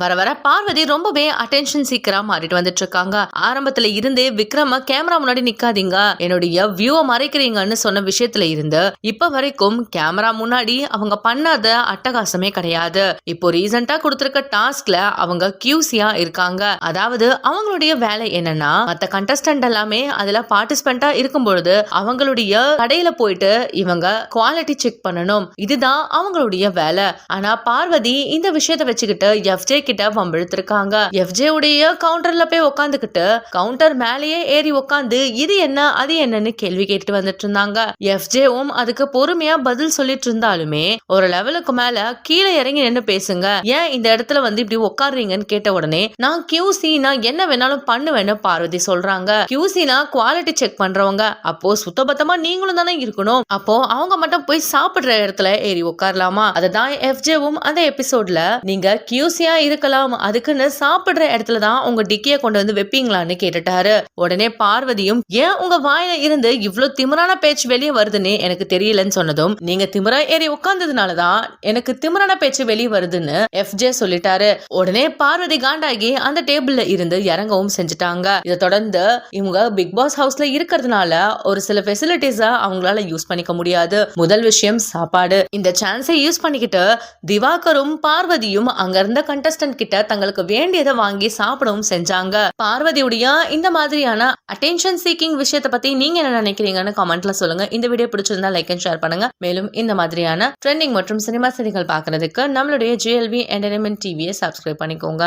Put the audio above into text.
வர வர பார்வதி ரொம்பவே அட்டென்ஷன் சீக்கிரா மாறிட்டு வந்துட்டு இருக்காங்க ஆரம்பத்துல இருந்தே விக்ரம கேமரா முன்னாடி நிக்காதீங்க. என்னுடைய வியூவை மறைக்கிறீங்கன்னு சொன்ன விஷயத்துல இருந்து இப்ப வரைக்கும் கேமரா முன்னாடி அவங்க பண்ணாத அட்டகாசமே கிடையாது. இப்போ ரீசெண்டா கொடுத்திருக்க டாஸ்க்ல அவங்க கியூசியா இருக்காங்க. அதாவது அவங்களுடைய வேலை என்னன்னா மத்த கண்டஸ்டன்ட் எல்லாமே அதுல பார்ட்டிசிபென்டா இருக்கும் பொழுது அவங்களுடைய கடையில போயிட்டு இவங்க குவாலிட்டி செக் பண்ணணும். இதுதான் அவங்களுடைய வேலை. ஆனா பார்வதி இந்த விஷயத்தை வச்சுக்கிட்டு எஃப்ஜே கிட்ட வம்பிழுத்திருக்காங்க. எஃப்ஜே உடைய கவுண்டர்ல போய் உட்காந்துக்கிட்டு கவுண்டர் மேலேயே ஏறி உட்காந்து இது என்ன அது என்னன்னு கேள்வி கேட்டுட்டு வந்துட்டு இருந்தாங்க. எஃப்ஜேவும் அதுக்கு பொறுமையா பதில் சொல்லிட்டு இருந்தாலுமே ஒரு லெவலுக்கு மேல கீழே இறங்கி நின்னு பேசுங்க. ஏன் இந்த இடத்துல வந்து இப்படி உட்காடுறீங்கன்னு கேட்ட உடனே நான் கியூசினா என்ன வேணாலும் பண்ணுவேன்னு பார்வதி சொல்றாங்க. கியூசினா குவாலிட்டி செக் பண்றவங்க. அப்போ சுத்தபத்தமா நீங்களும் தானே இருக்கணும். அப்போ அவங்க மட்டும் போய் சாப்பிடுற இடத்துல ஏறி உட்காரலாமா அதுதான் எஃப்ஜேவும் அந்த எபிசோட்ல நீங்க கியூசியா இருக்கலாம். அதுக்குன்னு சாப்பிடுற இடத்துல தான் உங்க டிக்கிய கொண்டு வந்து வைப்பீங்களான்னு கேட்டுட்டாரு. உடனே பார்வதியும் ஏன் உங்க வாயில இருந்து இவ்வளவு திமிரான பேச்சு வெளியே வருதுன்னு எனக்கு தெரியலன்னு சொன்னதும் நீங்க திமிரா ஏறி உட்கார்ந்ததுனாலதான் எனக்கு திமிரான பேச்சு வெளியே வருதுன்னு எஃப்ஜே சொல்லிட்டாரு. உடனே பார்வதி காண்டாகி அந்த டேபிள்ல இருந்து இறங்கவும் செஞ்சுட்டாங்க. இதை தொடர்ந்து இவங்க பிக் பாஸ் ஹவுஸ்ல இருக்கிறதுனால ஒரு சில ஃபெசிலிட்டிஸ அவங்களால யூஸ் பண்ணிக்க முடியாது. முதல் விஷயம் சாப்பாடு. இந்த சான்ஸை யூஸ் பண்ணிக்கிட்டு திவாகரும் பார்வதியும் அங்க இருந்த கண்டஸ்டன்ட் கிட்ட தங்களுக்கு வேண்டியதை வாங்கி சாப்பிடவும் செஞ்சாங்க. பார்வதியுடைய இந்த மாதிரியான அட்டென்ஷன் சீக்கிங் விஷயத்தை பத்தி நீங்க என்ன நினைக்கிறீங்கன்னு கமெண்ட்ல சொல்லுங்க. இந்த வீடியோ பிடிச்சிருந்தா லைக் அண்ட் ஷேர் பண்ணுங்க. மேலும் இந்த மாதிரியான ட்ரெண்டிங் மற்றும் சினிமா செய்திகள் பாக்குறதுக்கு நம்மளுடைய ஜிஎல்வி என்டர்டைன்மெண்ட் டிவியை சப்ஸ்கிரைப் பண்ணிக்கோங்க.